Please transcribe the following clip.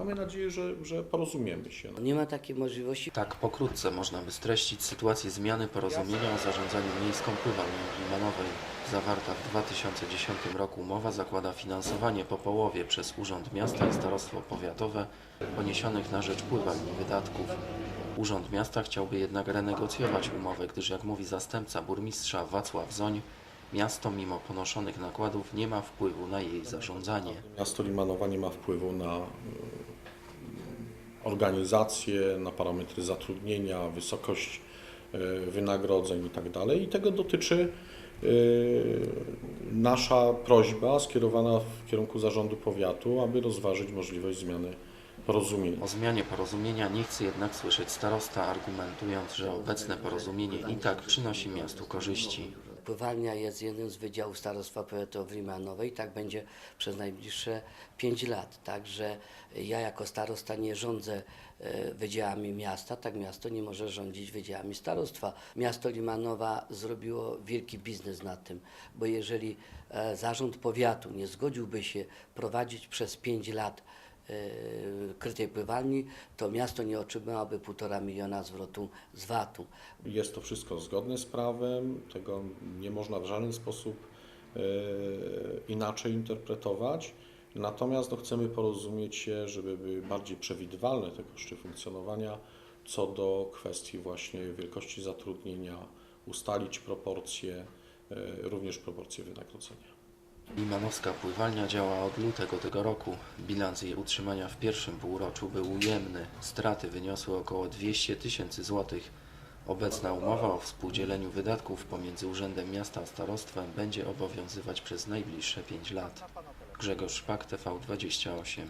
mamy nadzieję, że, że porozumiemy się. Nie ma takiej możliwości. Tak pokrótce można by streścić sytuację zmiany porozumienia o zarządzaniu miejską pływalnią w Limanowej. Zawarta w 2010 roku umowa zakłada finansowanie po połowie przez Urząd Miasta i Starostwo Powiatowe poniesionych na rzecz pływalni wydatków. Urząd Miasta chciałby jednak renegocjować umowę, gdyż jak mówi zastępca burmistrza Wacław Zoń, miasto mimo ponoszonych nakładów nie ma wpływu na jej zarządzanie. Miasto Limanowa nie ma wpływu na organizację, na parametry zatrudnienia, wysokość y, wynagrodzeń itd. I tego dotyczy y, nasza prośba skierowana w kierunku zarządu powiatu, aby rozważyć możliwość zmiany porozumienia. O zmianie porozumienia nie chce jednak słyszeć starosta, argumentując, że obecne porozumienie i tak przynosi miastu korzyści. Pływalnia jest jednym z wydziałów Starostwa Powiatu w Limanowej i tak będzie przez najbliższe 5 lat. Także ja jako starosta nie rządzę e, wydziałami miasta, tak miasto nie może rządzić wydziałami starostwa. Miasto Limanowa zrobiło wielki biznes na tym, bo jeżeli e, zarząd powiatu nie zgodziłby się prowadzić przez 5 lat krytej pływalni, to miasto nie otrzymałoby półtora miliona zwrotu z VAT-u. Jest to wszystko zgodne z prawem, tego nie można w żaden sposób e, inaczej interpretować. Natomiast no, chcemy porozumieć się, żeby były bardziej przewidywalne te koszty funkcjonowania, co do kwestii właśnie wielkości zatrudnienia, ustalić proporcje, e, również proporcje wynagrodzenia. Limanowska pływalnia działa od lutego tego roku. Bilans jej utrzymania w pierwszym półroczu był ujemny. Straty wyniosły około 200 tysięcy złotych. Obecna umowa o współdzieleniu wydatków pomiędzy Urzędem Miasta a Starostwem będzie obowiązywać przez najbliższe 5 lat. Grzegorz Szpak, TV28.